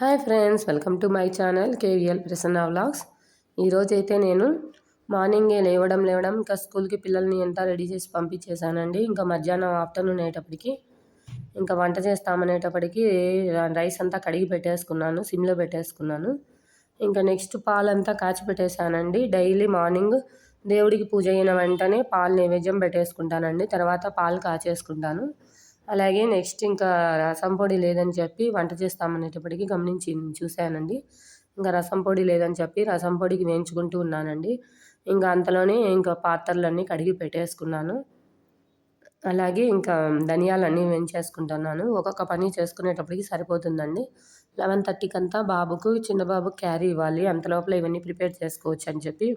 Hi friends welcome to my channel KVL Prasanna vlogs. ఈరోజు అయితే నేను మార్నింగే లేవడం లేవడం ఇంకా స్కూల్కి పిల్లల్ని అంతా రెడీ చేసి పంపించేశానండి. ఇంకా మధ్యాహ్నం ఆఫ్టర్నూన్ అయ్యేటప్పటికి ఇంకా వంట చేస్తామనేటప్పటికి రైస్ అంతా కడిగి పెట్టేసుకున్నాను సిమ్లో పెట్టేసుకున్నాను. ఇంకా నెక్స్ట్ పాలంతా కాచి పెట్టేశానండి. డైలీ మార్నింగ్ దేవుడికి పూజ అయిన వెంటనే పాలు నైవేద్యం పెట్టేసుకుంటానండి. తర్వాత పాలు కాచేసుకుంటాను. అలాగే నెక్స్ట్ ఇంకా రసం పొడి లేదని చెప్పి వంట చేస్తామనేటప్పటికి గమనించి చూశానండి. ఇంకా రసం పొడి లేదని చెప్పి రసం పొడికి వేయించుకుంటూ ఉన్నానండి. ఇంకా అంతలోనే ఇంకా పాత్రలన్నీ కడిగి పెట్టేసుకున్నాను. అలాగే ఇంకా ధనియాలన్నీ వేయించేసుకుంటున్నాను. ఒక్కొక్క పని చేసుకునేటప్పటికి సరిపోతుందండి. లెవెన్ థర్టీకి అంతా బాబుకు చిన్న బాబుకు క్యారీ ఇవ్వాలి. అంత లోపల ఇవన్నీ ప్రిపేర్ చేసుకోవచ్చు అని చెప్పి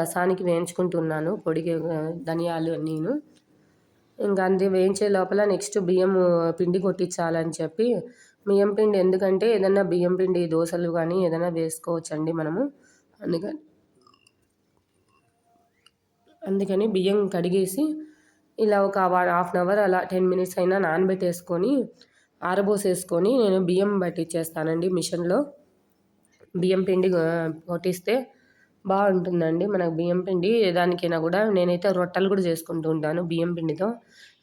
రసానికి వేయించుకుంటున్నాను. పొడికి ధనియాలు నేను. ఇంకా అది వేయించే లోపల నెక్స్ట్ బియ్యం పిండి కొట్టించాలని చెప్పి. బియ్యం పిండి ఎందుకంటే ఏదైనా బియ్యం పిండి దోశలు కానీ ఏదైనా వేసుకోవచ్చండి మనము. అందుకని అందుకని బియ్యం కడిగేసి ఇలా ఒక హాఫ్ అన్ అవర్ అలా టెన్ మినిట్స్ అయినా నానబెట్టేసుకొని ఆరబోసేసుకొని నేను బియ్యం పట్టించేస్తానండి మిషన్లో. బియ్యం పిండి కొట్టిస్తే బాగుంటుందండి. మనకు బియ్యం పిండి దానికైనా కూడా నేనైతే రొట్టెలు కూడా చేసుకుంటూ ఉంటాను బియ్యం పిండితో.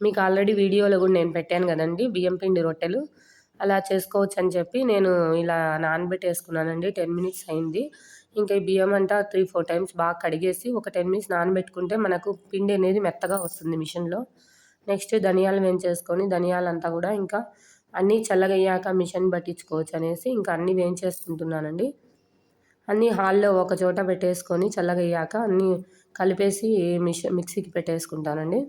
మీకు ఆల్రెడీ వీడియోలో కూడా నేను పెట్టాను కదండి బియ్యం పిండి రొట్టెలు. అలా చేసుకోవచ్చు అని చెప్పి నేను ఇలా నానబెట్టేసుకున్నానండి. టెన్ మినిట్స్ అయింది. ఇంకా ఈ బియ్యం అంతా త్రీ ఫోర్ టైమ్స్ బాగా కడిగేసి ఒక టెన్ మినిట్స్ నానబెట్టుకుంటే మనకు పిండి అనేది మెత్తగా వస్తుంది మిషన్లో. నెక్స్ట్ ధనియాలు వేయించేసుకొని ధనియాలంతా కూడా ఇంకా అన్నీ చల్లగయ్యాక మిషన్ పట్టించుకోవచ్చు అనేసి ఇంకా అన్నీ వేయించేసుకుంటున్నానండి. అన్నీ హాల్లో ఒక చోట పెట్టేసుకొని చల్లగయ్యాక అన్నీ కలిపేసి మిష మిక్సీకి పెట్టేసుకుంటానండి.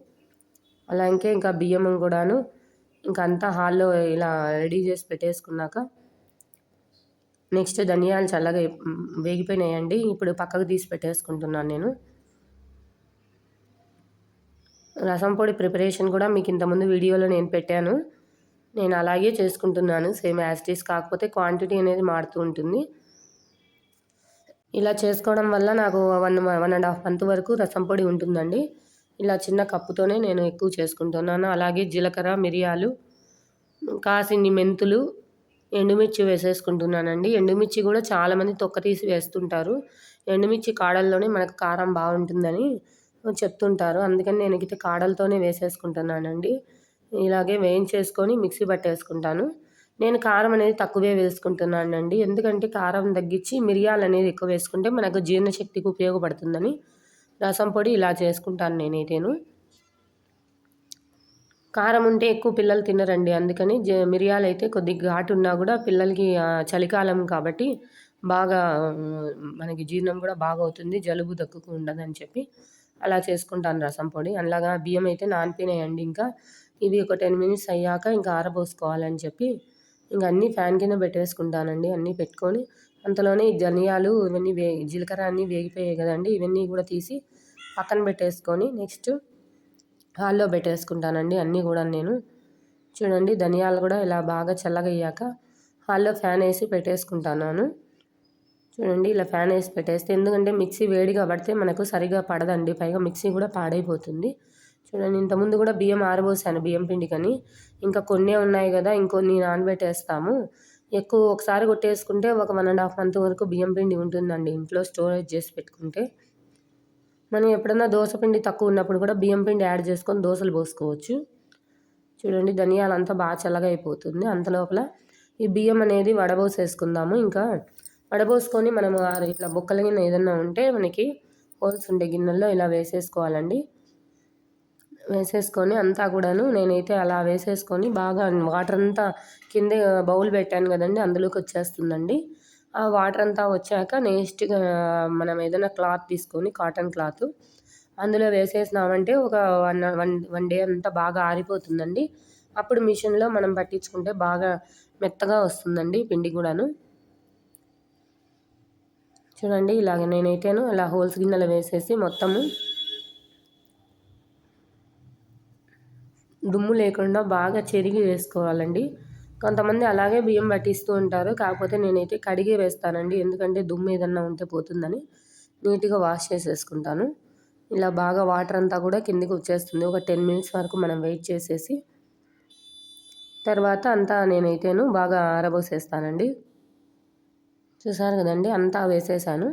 అలా ఇంకే ఇంకా బియ్యం కూడాను ఇంకా అంతా హాల్లో ఇలా రెడీ చేసి పెట్టేసుకున్నాక నెక్స్ట్ ధనియాలు చల్లగా వేగిపోయినాయండి. ఇప్పుడు పక్కకు తీసి పెట్టేసుకుంటున్నాను నేను. రసం పొడి ప్రిపరేషన్ కూడా మీకు ఇంతకుముందు వీడియోలో నేను పెట్టాను. నేను అలాగే చేసుకుంటున్నాను. సేమ్ యాస్టీస్ కాకపోతే క్వాంటిటీ అనేది మారుతూ ఉంటుంది. ఇలా చేసుకోవడం వల్ల నాకు one one and half month వరకు రసం పొడి ఉంటుందండి. ఇలా చిన్న కప్పుతోనే నేను ఎక్కువ చేసుకుంటున్నాను. అలాగే జీలకర్ర మిరియాలు కాసిన్ని మెంతులు ఎండుమిర్చి వేసేసుకుంటున్నానండి. ఎండుమిర్చి కూడా చాలామంది తొక్క తీసి వేస్తుంటారు. ఎండుమిర్చి కాడల్లోనే మనకు కారం బాగుంటుందని చెప్తుంటారు. అందుకని నేను కాడలతోనే వేసేసుకుంటున్నానండి. ఇలాగే వేయించేసుకొని మిక్సీ పట్టేసుకుంటాను. నేను కారం అనేది తక్కువే వేసుకుంటున్నానండి. ఎందుకంటే కారం తగ్గించి మిరియాలు అనేది ఎక్కువ వేసుకుంటే మనకు జీర్ణశక్తికి ఉపయోగపడుతుందని రసం పొడి ఇలా చేసుకుంటాను నేనైతేను కారం ఉంటే ఎక్కువ పిల్లలు తినరండి. అందుకని మిరియాలు అయితే కొద్దిగా ఘాటు ఉన్నా కూడా పిల్లలకి చలికాలం కాబట్టి బాగా మనకి జీర్ణం కూడా బాగా అవుతుంది. జలుబు దక్కుకు ఉండదని చెప్పి అలా చేసుకుంటాను రసం పొడి. అలాగా బియ్యం అయితే నానిపోయినాయండి ఇంకా. ఇవి ఒక టెన్ మినిట్స్ అయ్యాక ఇంకా ఆరబోసుకోవాలని చెప్పి ఇంకా అన్నీ ఫ్యాన్ కింద పెట్టేసుకుంటానండి అన్నీ పెట్టుకొని. అంతలోనే ధనియాలు ఇవన్నీ వే జీలకర్ర అన్నీ వేగిపోయాయి కదండి ఇవన్నీ కూడా తీసి పక్కన పెట్టేసుకొని నెక్స్ట్ హాల్లో పెట్టేసుకుంటానండి అన్నీ కూడా నేను. చూడండి ధనియాలు కూడా ఇలా బాగా చల్లగయ్యాక హాల్లో ఫ్యాన్ వేసి పెట్టేసుకుంటాను చూడండి ఇలా ఫ్యాన్ వేసి పెట్టేస్తే ఎందుకంటే మిక్సీ వేడిగా పడితే మనకు సరిగా పడదండి పైగా మిక్సీ కూడా పాడైపోతుంది. చూడండి ఇంతకుముందు కూడా బియ్యం ఆరబోసాను బియ్యం పిండికని. ఇంకా కొన్నే ఉన్నాయి కదా ఇంకొన్ని నానబెట్టేస్తాము. ఎక్కువ ఒకసారి కొట్టేసుకుంటే ఒక వన్ అండ్ హాఫ్ మంత్ వరకు బియ్యం పిండి ఉంటుందండి ఇంట్లో స్టోరేజ్ చేసి పెట్టుకుంటే. మనం ఎప్పుడన్నా దోశ పిండి తక్కువ ఉన్నప్పుడు కూడా బియ్యం పిండి యాడ్ చేసుకొని దోశలు పోసుకోవచ్చు. చూడండి ధనియాలు అంతా బాగా చల్లగా అయిపోతుంది. అంత లోపల ఈ బియ్యం అనేది వడబోసేసుకుందాము. ఇంకా వడబోసుకొని మనము ఇట్లా బొక్కల గిన్నె ఏదన్నా ఉంటే మనకి హోల్స్ ఉండే గిన్నెల్లో ఇలా వేసేసుకోవాలండి. వేసేసుకొని అంతా కూడాను నేనైతే అలా వేసేసుకొని బాగా వాటర్ అంతా కింద బౌల్ పెట్టాను కదండి అందులోకి వచ్చేస్తుందండి. ఆ వాటర్ అంతా వచ్చాక నెక్స్ట్గా మనం ఏదైనా క్లాత్ తీసుకొని కాటన్ క్లాత్ అందులో వేసేసినామంటే ఒక వన్ వన్ వన్ డే అంతా బాగా ఆరిపోతుందండి. అప్పుడు మిషన్లో మనం పట్టించుకుంటే బాగా మెత్తగా వస్తుందండి పిండి కూడాను. చూడండి ఇలాగ నేనైతేను అలా హోల్స్ గిన్నెలో వేసేసి మొత్తము దుమ్ము లేకుండా బాగా చెరిగి వేసుకోవాలండి. కొంతమంది అలాగే బియ్యం పట్టిస్తూ ఉంటారు. కాకపోతే నేనైతే కడిగి వేస్తానండి. ఎందుకంటే దుమ్ము ఏదన్నా ఉంటే పోతుందని నీట్గా వాష్ చేసేసుకుంటాను. ఇలా బాగా వాటర్ అంతా కూడా కిందికి వచ్చేస్తుంది. ఒక టెన్ మినిట్స్ వరకు మనం వెయిట్ చేసేసి తర్వాత అంతా నేనైతేను బాగా ఆరబోసేస్తానండి. చూసారు కదండి? అంతా వేసేసాను.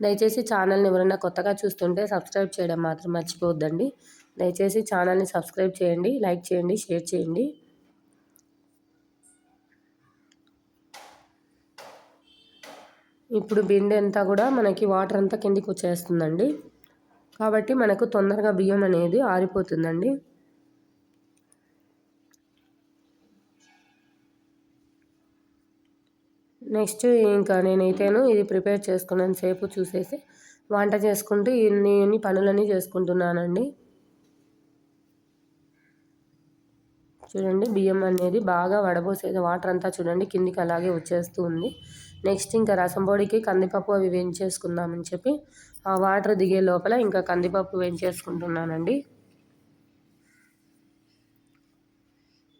దయచేసి ఛానల్ని ఎవరైనా కొత్తగా చూస్తుంటే సబ్స్క్రైబ్ చేయడం మాత్రం మర్చిపోవద్దండి. దయచేసి ఛానల్ని సబ్స్క్రైబ్ చేయండి లైక్ చేయండి షేర్ చేయండి. ఇప్పుడు బిందె అంతా కూడా మనకి వాటర్ అంతా కిందికి వచ్చేస్తుందండి. కాబట్టి మనకు తొందరగా బియ్యం అనేది ఆరిపోతుందండి. నెక్స్ట్ ఇంకా నేనైతేను ఇది ప్రిపేర్ చేసుకున్నాను సేపు చూసేసి వంట చేసుకుంటూ ఇన్ని ఇన్ని పనులన్నీ చేసుకుంటున్నానండి. చూడండి బియ్యం అనేది బాగా వడబోసేది. వాటర్ అంతా చూడండి కిందికి అలాగే వచ్చేస్తూ ఉంది. నెక్స్ట్ ఇంకా రసం పొడికి కందిపప్పు అవి వేయించేసుకుందామని చెప్పి ఆ వాటర్ దిగే లోపల ఇంకా కందిపప్పు వేయించేసుకుంటున్నానండి.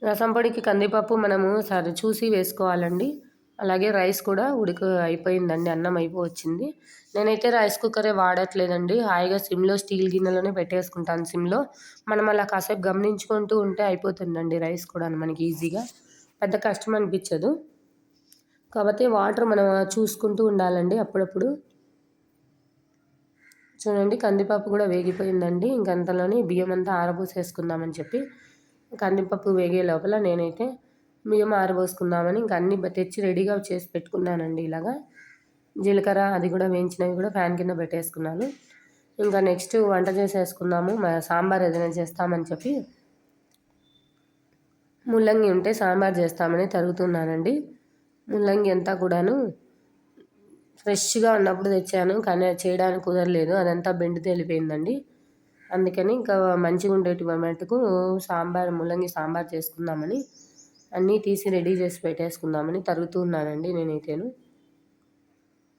రసం పొడికి కందిపప్పు మనము సరి చూసి వేసుకోవాలండి. అలాగే రైస్ కూడా ఉడిక అయిపోయిందండి అన్నం అయిపోవచ్చింది. నేనైతే రైస్ కుక్కరే వాడట్లేదండి. హాయిగా సిమ్లో స్టీల్ గిన్నెలోనే పెట్టేసుకుంటాను సిమ్లో. మనం అలా కాసేపు గమనించుకుంటూ ఉంటే అయిపోతుందండి రైస్ కూడా మనకి ఈజీగా. పెద్ద కష్టం అనిపించదు. కాకపోతే వాటర్ మనం చూసుకుంటూ ఉండాలండి అప్పుడప్పుడు. చూడండి కందిపప్పు కూడా వేగిపోయిందండి. ఇంకంతలోనే బియ్యం అంతా ఆరబోసేసుకుందామని చెప్పి కందిపప్పు వేగే లోపల నేనైతే మేము ఆరబోసుకుందామని ఇంకా అన్ని తెచ్చి రెడీగా చేసి పెట్టుకున్నానండి ఇలాగా. జీలకర్ర అది కూడా వేయించినవి కూడా ఫ్యాన్ కింద పెట్టేసుకున్నాను. ఇంకా నెక్స్ట్ వంట చేసేసుకుందాము. సాంబార్ ఏదైనా చేస్తామని చెప్పి. ముల్లంగి ఉంటే సాంబార్ చేస్తామని తరుగుతున్నానండి. ముల్లంగి అంతా కూడాను ఫ్రెష్గా ఉన్నప్పుడు తెచ్చాను కానీ చేయడానికి కుదరలేదు. అదంతా బెండు తేలిపోయిందండి అందుకని ఇంకా మంచిగా ఉండేటి మటుకు సాంబార్ ముల్లంగి సాంబార్ చేసుకుందామని అన్నీ తీసి రెడీ చేసి పెట్టేసుకుందామని తరుగుతున్నానండి నేనైతేను.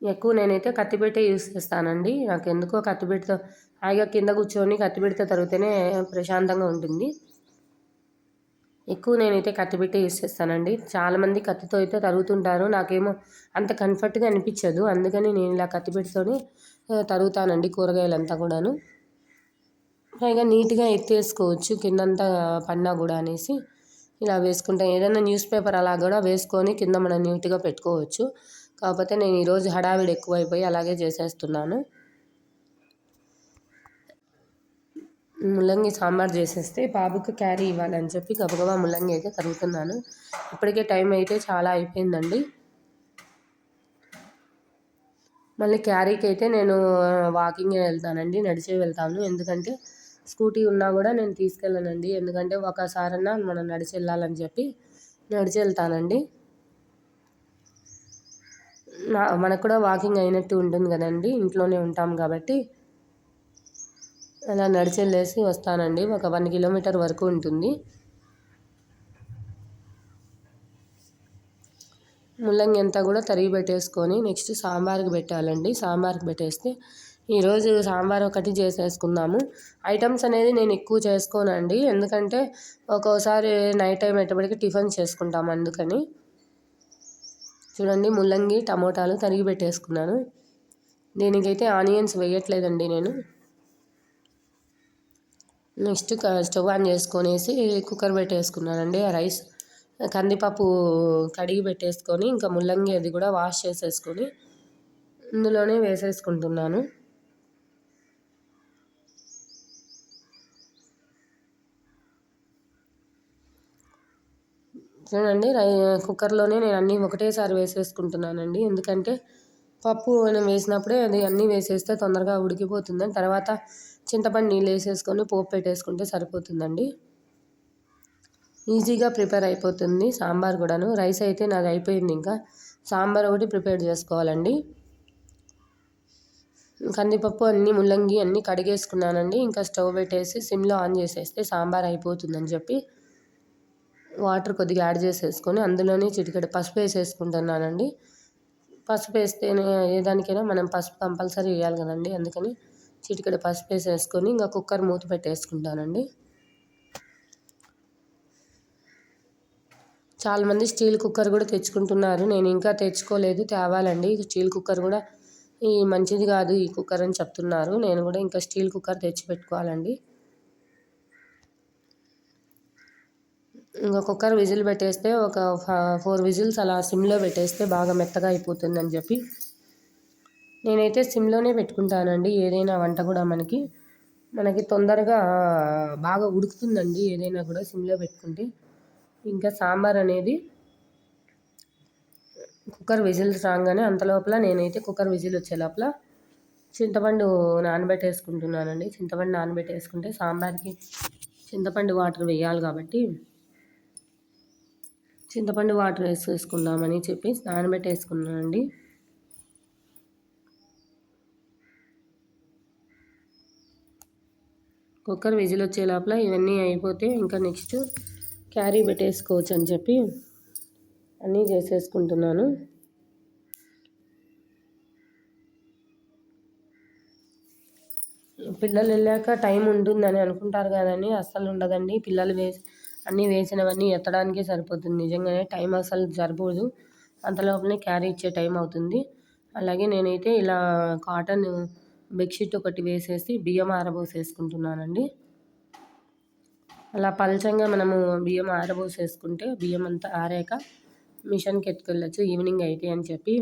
ఎక్కువ నేనైతే కత్తిపెట్టే యూస్ చేస్తానండి. నాకు ఎందుకో కత్తిపెట్టతో హాయిగా కింద కూర్చొని కత్తిపెడితే తరిగితేనే ప్రశాంతంగా ఉంటుంది. ఎక్కువ నేనైతే కత్తిపెట్టే యూస్ చేస్తానండి. చాలామంది కత్తితో అయితే తరుగుతుంటారు. నాకేమో అంత కంఫర్ట్గా అనిపించదు. అందుకని నేను ఇలా కత్తిపెట్టుతోనే తరుగుతానండి కూరగాయలంతా కూడాను. పైగా నీట్గా ఎత్తేసుకోవచ్చు. కిందంతా పన్నా కూడా అనేసి. ఇలా వేసుకుంటాం. ఏదైనా న్యూస్ పేపర్ అలా కూడా వేసుకొని కింద మనం నీట్గా పెట్టుకోవచ్చు. కాకపోతే నేను ఈరోజు హడావిడి ఎక్కువైపోయి అలాగే చేసేస్తున్నాను. ముల్లంగి సాంబార్ చేసేస్తే బాబుకి క్యారీ ఇవ్వాలని చెప్పి గబగబా ముల్లంగి అయితే తరుగుతున్నాను ఇప్పటికే టైం అయితే చాలా అయిపోయిందండి. మళ్ళీ క్యారీకి అయితే నేను వాకింగ్ వెళ్తానండి నడిచే వెళ్తాను. ఎందుకంటే స్కూటీ ఉన్నా కూడా నేను తీసుకెళ్ళనండి. ఎందుకంటే ఒకసారన్నా మనం నడిచి వెళ్ళాలని చెప్పి నడిచి వెళ్తానండి. నా మనకు కూడా వాకింగ్ అయినట్టు ఉంటుంది కదండి. ఇంట్లోనే ఉంటాం కాబట్టి అలా నడిచి వెళ్ళేసి వస్తానండి. ఒక వన్ కిలోమీటర్ వరకు ఉంటుంది. ముల్లంగి అంతా కూడా తరిగి పెట్టేసుకొని నెక్స్ట్ సాంబార్కి పెట్టాలండి. సాంబార్కి పెట్టేస్తే ఈరోజు సాంబార్ ఒకటి చేసేసుకుందాము. ఐటమ్స్ అనేది నేను ఎక్కువ చేసుకోనండి. ఎందుకంటే ఒక్కోసారి నైట్ టైం ఎట్టబడికి టిఫిన్ చేసుకుంటాం అందుకని. చూడండి ముల్లంగి టమోటాలు తరిగి పెట్టేసుకున్నాను. దీనికైతే ఆనియన్స్ వేయట్లేదండి నేను. నెక్స్ట్ స్టవ్ ఆన్ చేసుకొనేసి కుక్కర్ పెట్టేసుకున్నానండి ఆ రైస్. కందిపప్పు కడిగి పెట్టేసుకొని ఇంకా ముల్లంగి అది కూడా వాష్ చేసేసుకొని ఇందులోనే వేసేసుకుంటున్నాను. చూడండి రై కుక్కర్లోనే నేను అన్నీ ఒకటేసారి వేసేసుకుంటున్నానండి. ఎందుకంటే పప్పు మనం వేసినప్పుడే అది అన్నీ వేసేస్తే తొందరగా ఉడికిపోతుందని తర్వాత చింతపండు నీళ్ళు వేసేసుకొని పోపు పెట్టేసుకుంటే సరిపోతుందండి. ఈజీగా ప్రిపేర్ అయిపోతుంది సాంబార్ కూడాను. రైస్ అయితే నాది అయిపోయింది ఇంకా. సాంబార్ ఒకటి ప్రిపేర్ చేసుకోవాలండి. కందిపప్పు అన్నీ ముల్లంగి అన్నీ కడిగేసుకున్నానండి. ఇంకా స్టవ్ పెట్టేసి సిమ్లో ఆన్ చేసేస్తే సాంబార్ అయిపోతుందని చెప్పి వాటర్ కొద్దిగా యాడ్ చేసేసుకొని అందులోనే చిటికెడు పసుపు వేసేసుకుంటున్నానండి. పసుపు వేస్తేనే ఏ దానికైనా మనం పసుపు కంపల్సరీ వేయాలి కదండి. అందుకని చిటికెడు పసుపు వేసేసుకొని ఇంకా కుక్కర్ మూత పెట్టేసుకుంటానండి. చాలామంది స్టీల్ కుక్కర్ కూడా తెచ్చుకుంటున్నారు. నేను ఇంకా తెచ్చుకోలేదు. తేవాలండి. స్టీల్ కుక్కర్ కూడా ఈ మంచిది కాదు ఈ కుక్కర్ అని చెప్తున్నారు. నేను కూడా ఇంకా స్టీల్ కుక్కర్ తెచ్చి పెట్టుకోవాలండి. కుక్కర్ విజిల్ పెట్టేస్తే ఒక ఫోర్ విజిల్స్ అలా సిమ్లో పెట్టేస్తే బాగా మెత్తగా అయిపోతుందని చెప్పి. నేనైతే సిమ్లోనే పెట్టుకుంటానండి. ఏదైనా వంట కూడా మనకి మనకి తొందరగా బాగా ఉడుకుతుందండి ఏదైనా కూడా సిమ్లో పెట్టుకుంటే. ఇంకా సాంబార్ అనేది కుక్కర్ విజిల్స్ రాగానే అంత లోపల నేనైతే కుక్కర్ విజిల్ వచ్చే లోపల చింతపండు నానబెట్టేసుకుంటున్నానండి. చింతపండు నానబెట్టేసుకుంటే సాంబార్కి చింతపండు వాటర్ వేయాలి కాబట్టి చింతపండు వాటర్ వేసేసుకుందామని చెప్పి నానబెట్టేసుకున్నానండి. కుక్కర్ విజిల్ వచ్చే లోపల ఇవన్నీ అయిపోతే ఇంకా నెక్స్ట్ క్యారీ పెట్టేసుకోవచ్చు అని చెప్పి అన్నీ చేసేసుకుంటున్నాను. పిల్లలు వెళ్ళాక టైం ఉంటుందని అనుకుంటారు కదండి అస్సలు ఉండదండి. పిల్లలు వేసి అన్నీ వేసినవన్నీ ఎత్తడానికే సరిపోతుంది. నిజంగానే టైం అసలు సరిపోదు అంతలోపలనే క్యారీ ఇచ్చే టైం అవుతుంది. అలాగే నేనైతే ఇలా కాటన్ బెడ్షీట్ ఒకటి వేసేసి బియ్యం ఆరబోసేసుకుంటున్నానండి. అలా పలచంగా మనము బియ్యం ఆరబోసేసుకుంటే బియ్యం అంతా ఆరాక మిషన్కి ఎత్తుకెళ్ళచ్చు. ఈవినింగ్ అయితే అని చెప్పి.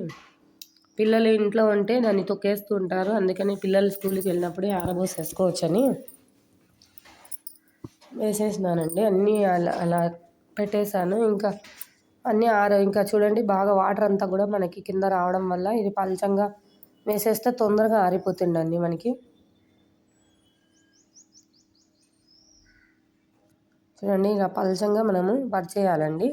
పిల్లలు ఇంట్లో ఉంటే దాన్ని తొక్కేస్తూ ఉంటారు. అందుకని పిల్లలు స్కూల్కి వెళ్ళినప్పుడే ఆరబోసేసుకోవచ్చని. వేసేసినానండి. అన్నీ అలా అలా పెట్టేశాను. ఇంకా అన్నీ ఆర ఇంకా చూడండి బాగా వాటర్ అంతా కూడా మనకి కింద రావడం వల్ల ఇది పలచంగా వేసేస్తే తొందరగా ఆరిపోతుండండి మనకి. చూడండి ఇలా పలచంగా మనము పరిచేయాలండి.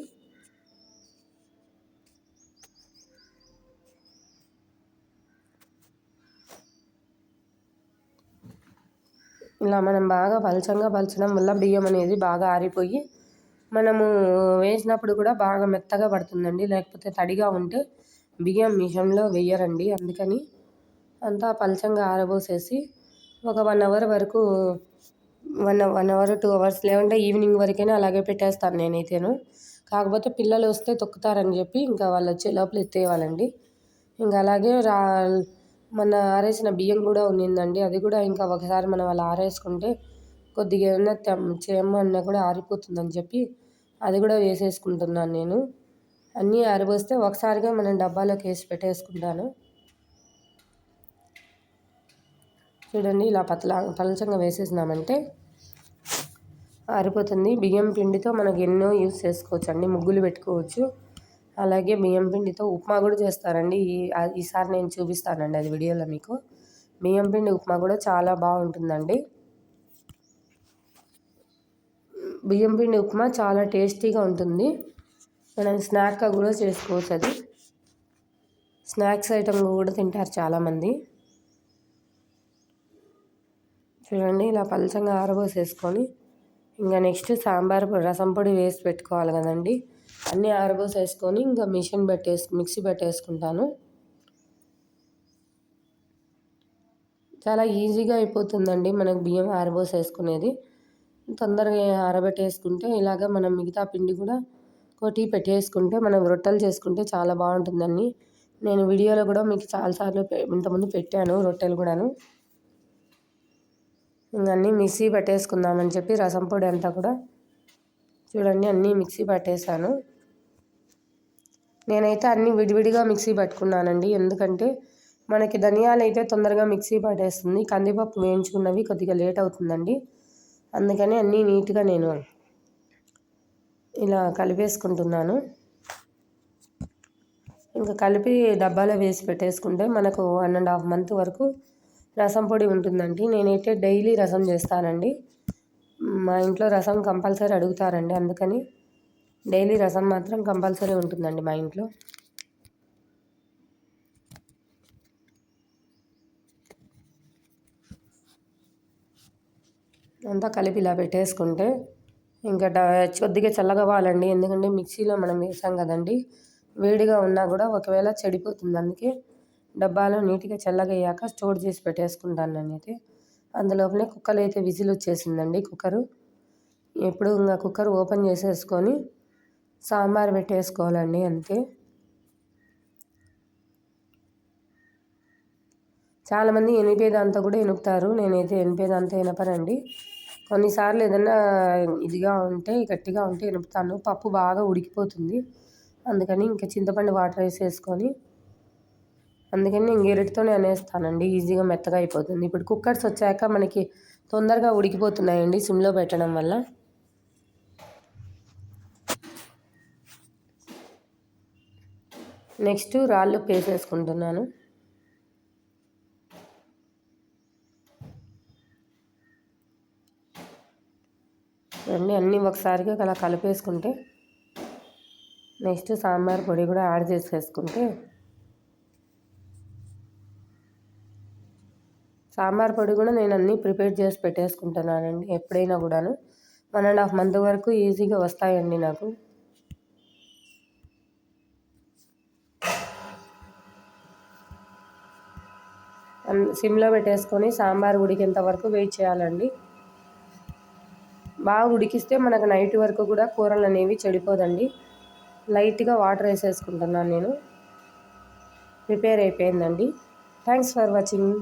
ఇలా మనం బాగా పలచంగా పలచడం వల్ల బియ్యం అనేది బాగా ఆరిపోయి మనము వేసినప్పుడు కూడా బాగా మెత్తగా పడుతుందండి. లేకపోతే తడిగా ఉంటే బియ్యం మిషన్లో వేయరండి. అందుకని అంతా పలచంగా ఆరబోసేసి ఒక వన్ అవర్ వరకు one one hour two hours లేకుంటే ఈవినింగ్ వరకైనా అలాగే పెట్టేస్తాను నేనైతేను. కాకపోతే పిల్లలు వస్తే తొక్కుతారని చెప్పి ఇంకా వాళ్ళు వచ్చే లోపల ఎత్తేయాలండి ఇంకా అలాగే రా మన ఆరేసిన బియ్యం కూడా ఉన్నిందండి. అది కూడా ఇంకా ఒకసారి మనం అలా ఆరేసుకుంటే కొద్దిగా ఏమన్నా చేయమన్నా కూడా ఆరిపోతుందని చెప్పి అది కూడా వేసేసుకుంటున్నాను నేను. అన్నీ ఆరిపోస్తే ఒకసారిగా మనం డబ్బాలోకి వేసి పెట్టేసుకుంటాను. చూడండి ఇలా పతలా పలచంగా వేసేసినామంటే ఆరిపోతుంది. బియ్యం పిండితో మనకి ఎన్నో యూస్ చేసుకోవచ్చు అండి ముగ్గులు పెట్టుకోవచ్చు. అలాగే బియ్యం పిండితో ఉప్మా కూడా చేస్తారండి. ఈ ఈసారి నేను చూపిస్తానండి అది వీడియోలో మీకు. బియ్యం పిండి ఉప్మా కూడా చాలా బాగుంటుందండి. బియ్యం పిండి ఉప్మా చాలా టేస్టీగా ఉంటుంది. మనం స్నాక్గా కూడా చేసుకోవచ్చు అది. స్నాక్స్ ఐటమ్ కూడా తింటారు చాలామంది. చూడండి ఇలా పలచంగా ఆరబోసేసుకొని ఇంకా నెక్స్ట్ సాంబార్ రసం పొడి వేసి పెట్టుకోవాలి కదండి. అన్నీ ఆరబోసేసుకొని ఇంకా మిషన్ పెట్టేసి మిక్సీ పెట్టేసుకుంటాను. చాలా ఈజీగా అయిపోతుందండి మనకు బియ్యం ఆరబోసేసుకునేది తొందరగా ఆరబెట్టేసుకుంటే ఇలాగ మనం మిగతా పిండి కూడా కొట్టి పెట్టేసుకుంటే మనం రొట్టెలు చేసుకుంటే చాలా బాగుంటుందండి. నేను వీడియోలో కూడా మీకు చాలాసార్లు ఇంతకుముందు పెట్టాను రొట్టెలు కూడాను. అన్నీ మిక్సీ పెట్టేసుకుందామని చెప్పి రసం పొడి అంతా కూడా చూడండి అన్నీ మిక్సీ పట్టేశాను. నేనైతే అన్నీ విడివిడిగా మిక్సీ పట్టుకున్నానండి. ఎందుకంటే మనకి ధనియాలు అయితే తొందరగా మిక్సీ పట్టేస్తుంది. కందిపప్పు వేయించుకున్నవి కొద్దిగా లేట్ అవుతుందండి. అందుకని అన్నీ నీట్గా నేను ఇలా కలిపేసుకుంటున్నాను. ఇంకా కలిపి డబ్బాలో వేసి పెట్టేసుకుంటే మనకు వన్ అండ్ హాఫ్ మంత్ వరకు రసం పొడి ఉంటుందండి. నేనైతే డైలీ రసం చేస్తానండి. మా ఇంట్లో రసం కంపల్సరీ అడుగుతారండి. అందుకని డైలీ రసం మాత్రం కంపల్సరీ ఉంటుందండి మా ఇంట్లో. అంతా కలిపి ఇలా పెట్టేసుకుంటే ఇంకా కొద్దిగా చల్లగవ్వాలండి. ఎందుకంటే మిక్సీలో మనం వేసాం కదండి. వేడిగా ఉన్నా కూడా ఒకవేళ చెడిపోతుంది అందుకే డబ్బాలో నీట్గా చల్లగయ్యాక స్టోర్ చేసి పెట్టేసుకుంటాను నేనైతే అందులోపలే కుక్కర్ అయితే విజిల్ వచ్చేసిందండి కుక్కరు. ఎప్పుడు ఇంకా కుక్కర్ ఓపెన్ చేసేసుకొని సాంబార్ పెట్టేసుకోవాలండి అంతే. చాలామంది ఎనిపేదంతా కూడా ఎనుపుతారు నేనైతే ఎనిపేదంతా ఎనపనండి. కొన్నిసార్లు ఏదైనా ఇదిగా ఉంటే గట్టిగా ఉంటే ఎనుపుతాను. పప్పు బాగా ఉడికిపోతుంది. అందుకని ఇంకా చింతపండు వాటర్ వేసేసుకొని అందుకని నేను గెరటితోనే అనేస్తానండి. ఈజీగా మెత్తగా అయిపోతుంది. ఇప్పుడు కుక్కర్స్ వచ్చాక మనకి తొందరగా ఉడికిపోతున్నాయండి సిమ్లో పెట్టడం వల్ల. నెక్స్ట్ రాళ్ళు పేసేసుకుంటున్నాను అన్నీ అన్నీ ఒకసారిగా అలా కలిపేసుకుంటే నెక్స్ట్ సాంబార్ పొడి కూడా యాడ్ చేసేసుకుంటే సాంబార్ పొడి కూడా నేను అన్నీ ప్రిపేర్ చేసి పెట్టేసుకుంటున్నానండి ఎప్పుడైనా కూడాను. వన్ అండ్ హాఫ్ మంత్ వరకు ఈజీగా వస్తాయండి నాకు. సిమ్లో పెట్టేసుకొని సాంబార్ ఉడికేంత వరకు వెయిట్ చేయాలండి. బాగా ఉడికిస్తే మనకు నైట్ వరకు కూడా కూరలు అనేవి చెడిపోదండి. లైట్గా వాటర్ వేసేసుకుంటున్నాను నేను. ప్రిపేర్ అయిపోయిందండి. Thanks for watching.